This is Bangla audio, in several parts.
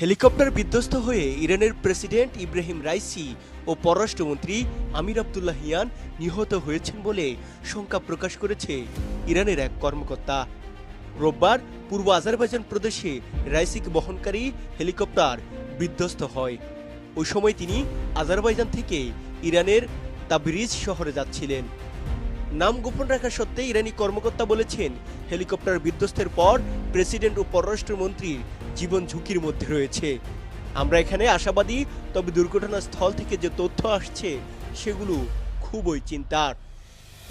হেলিকপ্টার বিধ্বস্ত হয়ে ইরানের প্রেসিডেন্ট ইব্রাহিম রাইসি ও পররাষ্ট্রমন্ত্রী আমির আবদুল্লাহ হিয়ান নিহত হয়েছেন বলে শঙ্কা প্রকাশ করেছে ইরানের এক কর্মকর্তা। রোববার পূর্ব আজারবাইজান প্রদেশে রাইসিকে বহনকারী হেলিকপ্টার বিধ্বস্ত হয়। ওই সময় তিনি আজারবাইজান থেকে ইরানের তাবরিজ শহরে যাচ্ছিলেন। নাম গোপন রাখা সত্ত্বে ইরানি কর্মকর্তা বলেছেন, হেলিকপ্টার বিধ্বস্তের পর প্রেসিডেন্ট ও পররাষ্ট্রমন্ত্রীর জীবন ঝুঁকির মধ্যে রয়েছে। আমরা এখানে আশাবাদী, তবে দুর্ঘটনাস্থল থেকে যে তথ্য আসছে, সেগুলো খুবই চিন্তার।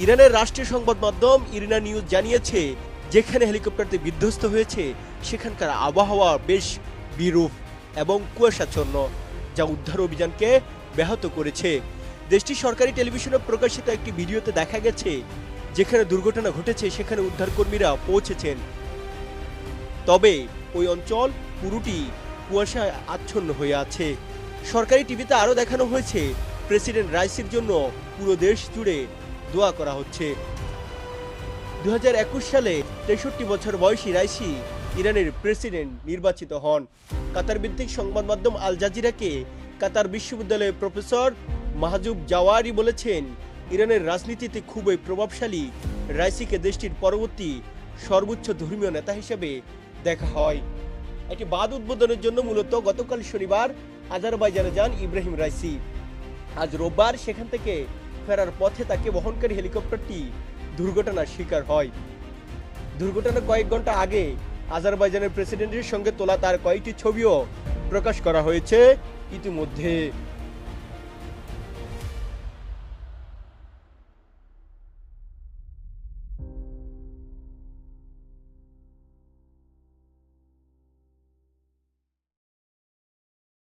ইরানের রাষ্ট্রীয় সংবাদ মাধ্যম ইরিনা নিউজ জানিয়েছে, যেখানে হেলিকপ্টারটি বিধ্বস্ত হয়েছে, সেখানকার আবহাওয়া বেশ বিরূপ এবং কুয়াশাচ্ছন্ন, যা উদ্ধার অভিযানকে ব্যাহত করেছে। দেশটির সরকারি টেলিভিশনে প্রকাশিত একটি ভিডিওতে দেখা গেছে, যেখানে দুর্ঘটনা ঘটেছে, সেখানে উদ্ধারকর্মীরা পৌঁছেছেন। তবে ওই অঞ্চল পুরোটি কুয়াশায় আচ্ছন্ন হয়ে আছে। সরকারি টিভিতে আরও দেখানো হয়েছে, প্রেসিডেন্ট রাইসির জন্য পুরো দেশ জুড়ে দোয়া করা হচ্ছে। দু হাজার একুশ সালে তেষট্টি বছর বয়সী রাইসি ইরানের প্রেসিডেন্ট নির্বাচিত হন। কাতার ভিত্তিক সংবাদ মাধ্যম আল জাজিরাকে কাতার বিশ্ববিদ্যালয়ের প্রফেসর মাহজুব জাওয়ারি বলেছেন, ইরানের রাজনীতিতে খুবই প্রভাবশালী। রাইসিকে দেশটির পরবর্তী সর্বোচ্চ ধর্মীয় নেতা হিসেবে দেখা হয়। একটি বাদ উদ্বোধনের জন্য মূলত গতকাল শনিবার আজারবাইজানে যান ইব্রাহিম রাইসি। আজ রোববার সেখান থেকে ফেরার পথে তাকে বহনকারী হেলিকপ্টারটি দুর্ঘটনার শিকার হয়। দুর্ঘটনার কয়েক ঘণ্টা আগে আজারবাইজানের প্রেসিডেন্টের সঙ্গে তোলা তার কয়েকটি ছবিও প্রকাশ করা হয়েছে। ইতিমধ্যে